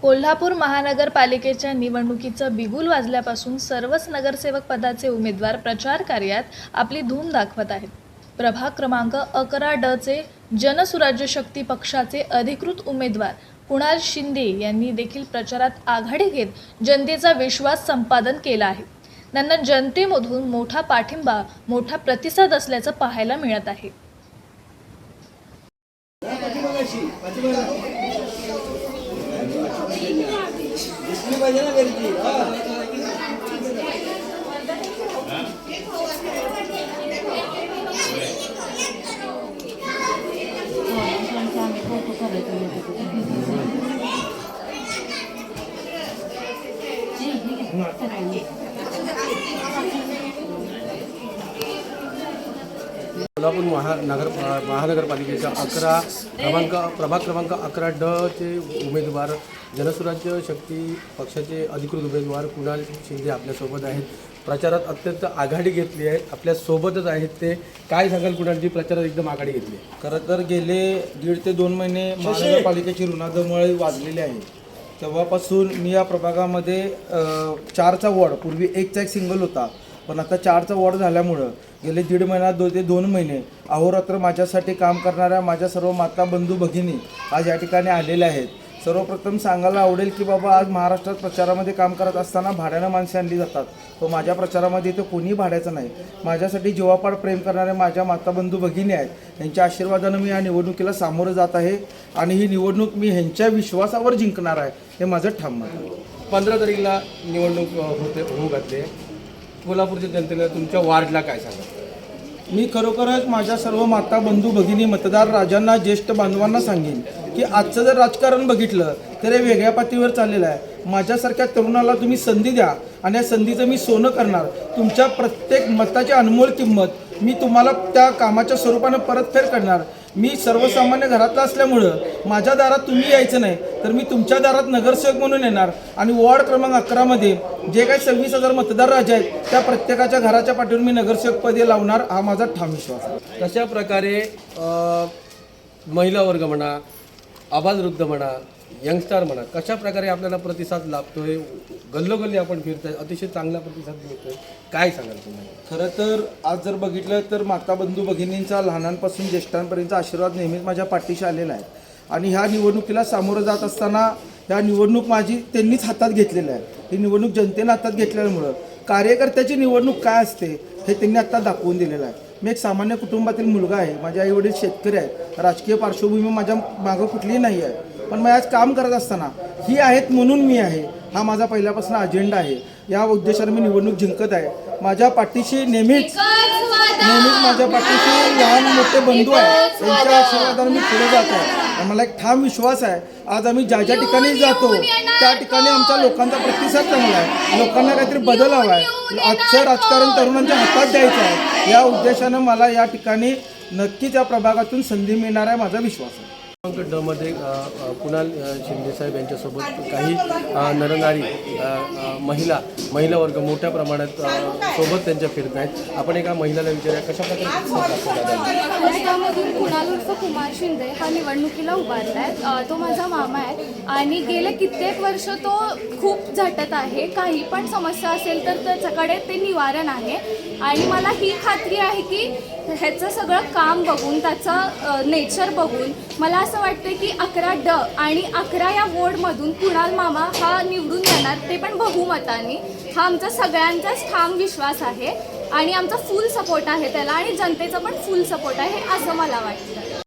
कोल्हापूर महानगरपालिकेच्या निवडणुकीचं बिगुल वाजल्यापासून सर्वच नगरसेवक पदाचे उमेदवार प्रचार कार्यात आपली धूम दाखवत आहेत. प्रभाग क्रमांक अकरा ड चे जनसुराज्य शक्ती पक्षाचे अधिकृत उमेदवार कुणाल शिंदे यांनी देखील प्रचारात आघाडी घेत जनतेचा विश्वास संपादन केला आहे. त्यांना जनतेमधून मोठा पाठिंबा मोठा प्रतिसाद असल्याचं पाहायला मिळत आहे. दिसली पाहिजे ना गर्दी हा. कोल्हापूर महानगर महानगरपालिकेच्या अकरा क्रमांक प्रभाग क्रमांक अकरा ड चे उमेदवार जनसुराज्य शक्ती पक्षाचे अधिकृत उमेदवार कुणाल शिंदे आपल्यासोबत आहेत. प्रचारात अत्यंत आघाडी घेतली आहे. आपल्यासोबतच आहेत ते. काय सांगाल कुणालजी? प्रचारात एकदम आघाडी घेतली आहे. खरं तर गेले दीड ते दोन महिने महानगरपालिकेची ऋणादमळी वाजलेली आहे. तेव्हापासून मी या प्रभागामध्ये चारचा वॉर्ड पूर्वी एकचा एक सिंगल होता. पण आता चारचा वॉर्ड झाल्यामुळं गेले दीड महिना दो ते दोन महिने अहोरात्र माझ्यासाठी काम करणाऱ्या माझ्या सर्व माता बंधू भगिनी आज या ठिकाणी आलेल्या आहेत. सर्वप्रथम सांगायला आवडेल की बाबा आज महाराष्ट्रात प्रचारामध्ये काम करत असताना भाड्यानं माणसे आणली जातात. तो माझ्या प्रचारामध्ये इथं कोणीही भाड्याचं नाही. माझ्यासाठी जीवापाड प्रेम करणाऱ्या माझ्या माताबंधू भगिनी आहेत. त्यांच्या आशीर्वादानं मी या निवडणुकीला सामोरं जात आहे आणि ही निवडणूक मी ह्यांच्या विश्वासावर जिंकणार आहे हे माझं ठाम मत आहे. पंधरा तारीखला निवडणूक होते होऊ घातली आहे. कोल्हापूरच्या जनतेला तुमच्या वार्डला काय सांगा? मी खरोखरच माझ्या सर्व माता बंधू भगिनी मतदार राजांना ज्येष्ठ बांधवांना सांगेन की आजचं जर राजकारण बघितलं तर हे वेगळ्या पातळीवर चाललेलं आहे. माझ्यासारख्या तरुणाला तुम्ही संधी द्या आणि या संधीचं मी सोनं करणार. तुमच्या प्रत्येक मताची अनमोल किंमत मी तुम्हाला त्या कामाच्या स्वरूपानं परतफेड करणार. मी सर्वसामान्य घरातला असल्यामुळं माझ्या दारात तुम्ही यायचं नाही. तर मी तुमच्या दारात नगरसेवक म्हणून येणार आणि वॉर्ड क्रमांक अकरामध्ये जे काही सव्वीस हजार मतदार राजा आहेत त्या प्रत्येकाच्या घराच्या पाठीवर मी नगरसेवकपदी लावणार हा माझा ठाम विश्वास आहे. तशा प्रकारे महिला वर्ग म्हणा आबालवृद्ध म्हणा यंगस्टार म्हणा कशा प्रकारे आपल्याला प्रतिसाद लाभतोय गल्लोगल्ली आपण फिरतोय अतिशय चांगला प्रतिसाद मिळतोय काय सांगाल तुम्ही? खरं तर आज जर बघितलं तर माता बंधू भगिनींचा लहानांपासून ज्येष्ठांपर्यंतचा आशीर्वाद नेहमीच माझ्या पाठीशी आलेला आहे. आणि ह्या निवडणुकीला सामोरं जात असताना ह्या निवडणूक माझी त्यांनीच हातात घेतलेली आहे. ही निवडणूक जनतेनं हातात घेतल्यामुळं कार्यकर्त्याची निवडणूक काय असते हे त्यांनी आत्ता दाखवून दिलेलं आहे. मी एक सामान्य कुटुंबातील मुलगा आहे. माझे आईवडील शेतकरी आहेत. राजकीय पार्श्वभूमी माझ्या मागं कुठलीही नाही आहे. पण मी आज काम करत असताना ही आहेत म्हणून मी आहे. हा माझा पहिल्यापासून अजेंडा आहे. या उद्देशाने मी निवडणूक जिंकत आहे. माझ्या पाठीशी नेहमीच नेहमीच माझ्या पाठीशी लहान मोठे बंधू आहेत. त्यांच्या आशीर्वादाने मी पुढे जात आहे. आणि मला एक ठाम विश्वास आहे. आज आम्ही ज्या ज्या ठिकाणी जातो त्या ठिकाणी आमच्या लोकांचा प्रतिसाद चांगला आहे. लोकांना काहीतरी बदल हवा आहे. आजचं राजकारण तरुणांच्या हातात द्यायचं आहे. या उद्देशानं मला या ठिकाणी नक्कीच या प्रभागातून संधी मिळणार आहे माझा विश्वास आहे. ड मध्ये कुणाल शिंदेसाहेब यांच्यासोबत काही नरनारी महिला महिला वर्ग मोठ्या प्रमाणात सोबत त्यांच्या फिरत आहेत. आपण एका महिलाला विचारूया कशा प्रकारे कुणाल उर्फ कुमार शिंदे हा निवडणुकीला उभारला आहे. तो माझा मामा आहे आणि गेले कित्येक वर्ष तो खूप झटत आहे. काही पण समस्या असेल तर त्याच्याकडे ते निवारण आहे. आणि मला ही खात्री आहे की ह्याचं सगळं काम बघून त्याचं नेचर बघून मला असं वाटतं की अकरा ड आणि अकरा या वोर्डमधून कुणाल मामा हा निवडून येणार ते पण बहुमताने हा आमचा सगळ्यांचाच ठाम विश्वास आहे आणि आमचा फुल सपोर्ट आहे त्याला आणि जनतेचा पण फुल सपोर्ट आहे असं मला वाटतं.